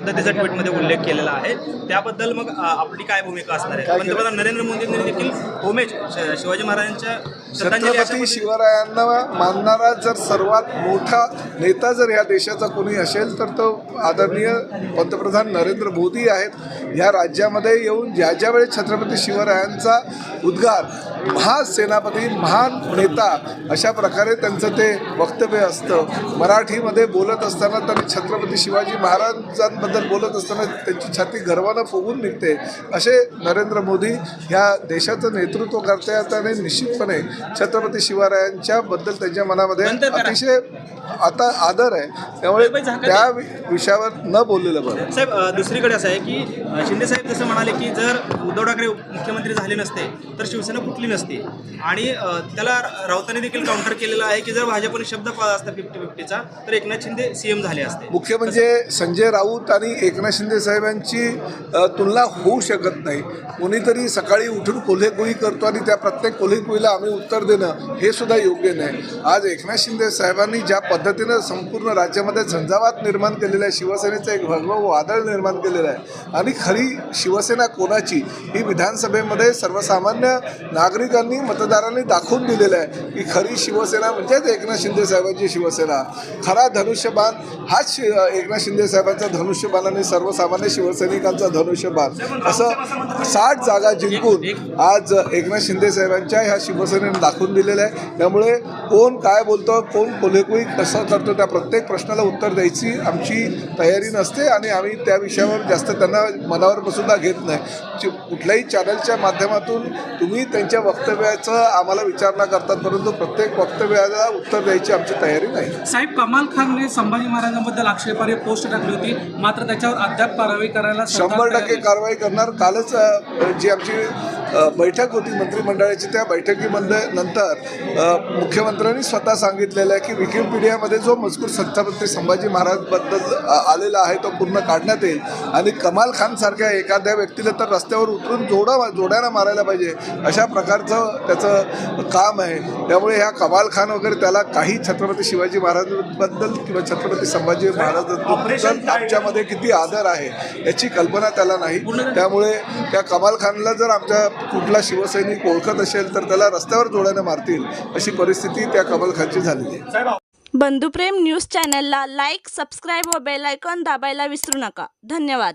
पद्धतीचा ट्विटमध्ये उल्लेख केलेला आहे. त्याबद्दल मग आपली काय भूमिका असणार आहे? पंतप्रधान नरेंद्र मोदींनी देखील होमेज शिवाजी महाराजांच्या छत्रपती शिवरायांना मानणारा जर सर्वात मोठा नेता जर या देशाचा कोणी असेल तर तो आदरणीय पंतप्रधान नरेंद्र मोदी आहेत. या राज्यामध्ये येऊन ज्या ज्या वेळेस छत्रपती शिवरायांचा उद्गार महान सेनापती महान नेता अशा प्रकारे त्यांचं ते वक्तव्य असतं. मराठीमध्ये बोलत असताना त्यांनी छत्रपती शिवाजी महाराजांबद्दल बोलत असताना त्यांची छाती गर्वानं फुगून निघते. असे नरेंद्र मोदी ह्या देशाचं नेतृत्व करते आणि निश्चितपणे छत्रपती शिवरायांच्या बद्दल त्यांच्या मनामध्ये. अतिशय आता आदर आहे. त्यामुळे त्या विषयावर न बोललेलं बरं. साहेब दुसरीकडे असं आहे की शिंदे साहेब जसं म्हणाले की जर उद्धव ठाकरे मुख्यमंत्री झाले नसते तर शिवसेना फुटली नसती. आणि त्याला राऊतांनी देखील काउंटर केलेलं आहे की जर भाजपने शब्द पाळला असता फिफ्टी फिफ्टीचा तर एकनाथ शिंदे सीएम झाले असते. मुख्य म्हणजे संजय राऊत आणि एकनाथ शिंदे साहेबांची तुलना होऊ शकत नाही. कोणीतरी सकाळी उठून कोल्हेकुळी करतो आणि त्या प्रत्येक कोल्हेकुळीला आम्ही उत्तर देणं हे सुद्धा योग्य नाही. आज एकनाथ शिंदे साहेबांनी ज्या पद्धतीनं संपूर्ण राज्यामध्ये झंझावात निर्माण केलेला आहे शिवसेनेचं एक भगव वादळ निर्माण केलेलं आहे आणि खरी शिवसेना कोणाची ही विधानसभेमध्ये सर्वसामान्य नागरिकांनी मतदारांनी दाखवून दिलेलं आहे की खरी शिवसेना म्हणजेच एकनाथ शिंदे साहेबांची शिवसेना. खरा धनुष्यबाण हाच एकनाथ शिंदे साहेबांचा धनुष्य आणि सर्वसामान्य शिवसैनिकांचा धनुष्यबाण. असं साठ जागा जिंकून आज एकनाथ शिंदे साहेबांच्या ह्या शिवसेनेने दाखवून दिलेलं आहे. त्यामुळे कोण काय बोलतो कोण कोलेकुई कसं करतो त्या प्रत्येक प्रश्नाला उत्तर द्यायची आमची तयारी नसते आणि आम्ही त्या विषयावर जास्त त्यांना मनावर सुद्धा घेत नाही. कुठल्याही चॅनलच्या माध्यमातून तुम्ही त्यांच्या वक्तव्याचं आम्हाला विचारणा करतात परंतु प्रत्येक वक्तव्याला उत्तर द्यायची आमची तयारी नाही. साहेब कमाल खानने संभाजी महाराजांबद्दल आक्षेपार्ह पोस्ट टाकली होती. मात्र त्याच्यावर अद्याप कारवाई करायला शंभर टक्के. कारवाई करणार कालच जी आमची बैठक होती मंत्रिमंडळाची. त्या बैठकीमध्ये नंतर मुख्यमंत्र्यांनी स्वतः सांगितलेलं आहे की विकिपीडियामध्ये जो मजकूर छत्रपती संभाजी महाराजबद्दल आलेला आहे तो पूर्ण काढण्यात येईल. आणि कमाल खान सारख्या एखाद्या व्यक्तीला तर रस्त्यावर उतरून जोडा जोड्यानं मारायला पाहिजे. अशा प्रकारचं त्याचं काम आहे. त्यामुळे ह्या कमाल खान वगैरे त्याला काही छत्रपती शिवाजी महाराजांबद्दल किंवा छत्रपती संभाजी महाराजांबद्दल आमच्यामध्ये किती आदर आहे याची कल्पना त्याला नाही. त्यामुळे त्या कमाल खानला जर आमच्या कुठला शिवसैनिक ओळखत असेल तर त्याला रस्त्यावर जोड्याने मारतील अशी परिस्थिती त्या कमाल खानची झालेली आहे. बंधुप्रेम न्यूज चॅनलला लाईक सबस्क्राईब व बेलायकॉन दाबायला विसरू नका. धन्यवाद.